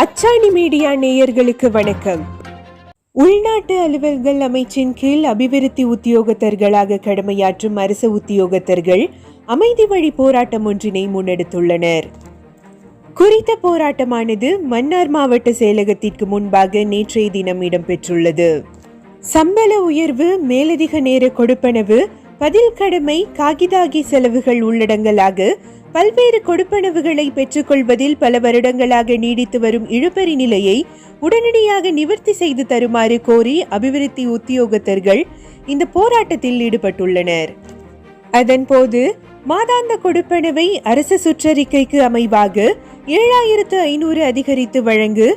அச்சாணி மீடியா நேயர்களுக்கு வணக்கம். உள்நாட்டு அலுவல்கள் அமைச்சின் கீழ் அபிவிருத்தி உத்தியோகத்தர்களாக கடமையாற்றும் அரசு உத்தியோகத்தர்கள் அமைதி வழி போராட்டம் ஒன்றினை முன்னெடுத்துள்ளனர். குறித்த போராட்டமானது மன்னார் மாவட்ட செயலகத்திற்கு முன்பாக நேற்றைய தினம் இடம்பெற்றுள்ளது. சம்பள உயர்வு மேலதிக நேர கொடுப்பனவு பதில் கடமை காகிதாகி செலவுகள் உள்ளடங்கலாக பல்வேறு கொடுப்பனவுகளை பெற்றுக்கொள்வதில் பல வருடங்களாக நீடித்து வரும் இழுபறி நிலையை உடனடியாக நிவர்த்தி செய்து தருமாறு கோரி அபிவிருத்தி உத்தியோகத்தர்கள் இந்த போராட்டத்தில் ஈடுபட்டுள்ளனர். அதன்போது மாதாந்த கொடுப்பனவை அரசு சுற்றறிக்கைக்கு அமைவாக ஏழாயிரத்து ஐநூறு அதிகரித்து வழங்கு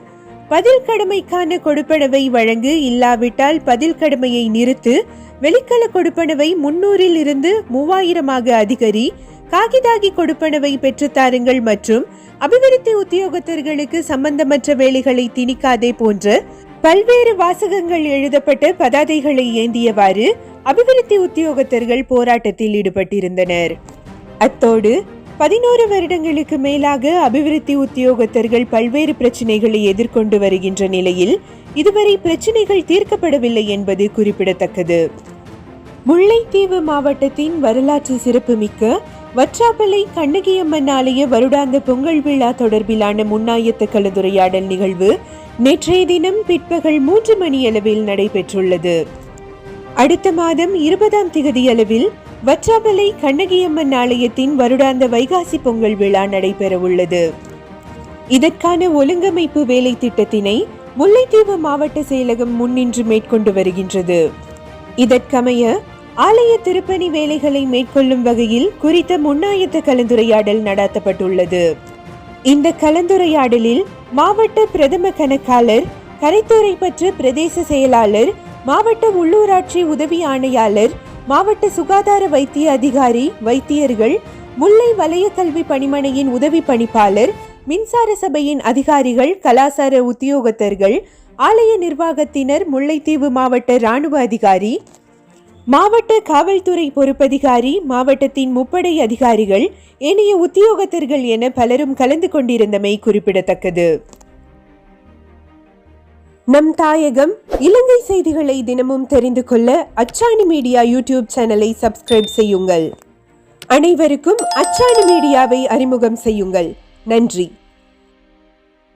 பதில் கடமைக்கான கொடுப்பனவை வழங்கு இல்லாவிட்டால் பதில் கடமையை நிறுத்து வெளிக்கல கொடுப்பனவை முன்னூறில் இருந்து மூவாயிரமாக அதிகரி காகிதாகி கொடுப்பனவை பெற்றுத்தாருங்கள் மற்றும் அபிவிருத்தி உத்தியோகத்தர்களுக்கு சம்பந்தமற்ற வேலைகளை திணிக்காதே போன்ற பல்வேறு வாசகங்கள் எழுதப்பட்ட பதாதைகளை ஏந்தியவாறு அபிவிருத்தி உத்தியோகத்தர்கள் போராட்டத்தில் ஈடுபட்டிருந்தனர். அத்தோடு பதினோரு வருடங்களுக்கு மேலாக அபிவிருத்தி உத்தியோகத்தர்கள் பல்வேறு பிரச்சினைகளை எதிர்கொண்டு வருகின்ற நிலையில் இதுவரை பிரச்சனைகள் தீர்க்கப்படவில்லை என்பது குறிப்பிடத்தக்கது. முல்லைத்தீவு மாவட்டத்தின் வரலாற்று சிறப்புமிக்க வற்றாப்பலை கண்ணகியம்மன் ஆலய வருடாந்த பொங்கல் விழா தொடர்பிலான முன்னாயத்த கலந்துரையாடல் நிகழ்வு நேற்றைய தினம் பிற்பகல் மூன்று மணி அளவில் நடைபெற்றுள்ளது. அடுத்த மாதம் இருபதாம் திகதி அளவில் வற்றாப்பளை கண்ணகியம்மன் ஆலயத்தின் வருடாந்த வைகாசி பொங்கல் விழா நடைபெறவுள்ளது. இதற்கான ஒழுங்கமைப்பு வேலை திட்டத்தினை முல்லைத்தீவு மாவட்ட செயலகம் முன்னின்று மேற்கொண்டு வருகின்றது. இதற்கமைய ஆலய திருப்பணி வேலைகளை மேற்கொள்ளும் வகையில் குறித்த முன்னாயத்த கலந்துரையாடல் நடத்தப்பட்டுள்ளது. இந்த கலந்துரையாடலில் மாவட்ட பிரதம கணக்காளர் கரைத்துறை பற்று பிரதேச செயலாளர் மாவட்ட உள்ளூராட்சி உதவி ஆணையாளர் மாவட்ட சுகாதார வைத்திய அதிகாரி வைத்தியர்கள் முல்லை வலய கல்வி பணிமனையின் உதவி பணிப்பாளர் மின்சார சபையின் அதிகாரிகள் கலாசார உத்தியோகத்தர்கள் ஆலய நிர்வாகத்தினர் முல்லைத்தீவு மாவட்ட ராணுவ அதிகாரி மாவட்ட காவல்துறை பொறுப்பதிகாரி மாவட்டத்தின் முப்படை அதிகாரிகள் ஏனைய உத்தியோகத்தர்கள் என பலரும் கலந்து கொண்டிருந்தமை குறிப்பிடத்தக்கது. நம் தாயகம் இலங்கை செய்திகளை தினமும் தெரிந்து கொள்ள அச்சாணி மீடியா யூடியூப் சேனலை சப்ஸ்கிரைப் செய்யுங்கள். அனைவருக்கும் அச்சாணி மீடியாவை அறிமுகம் செய்யுங்கள். நன்றி.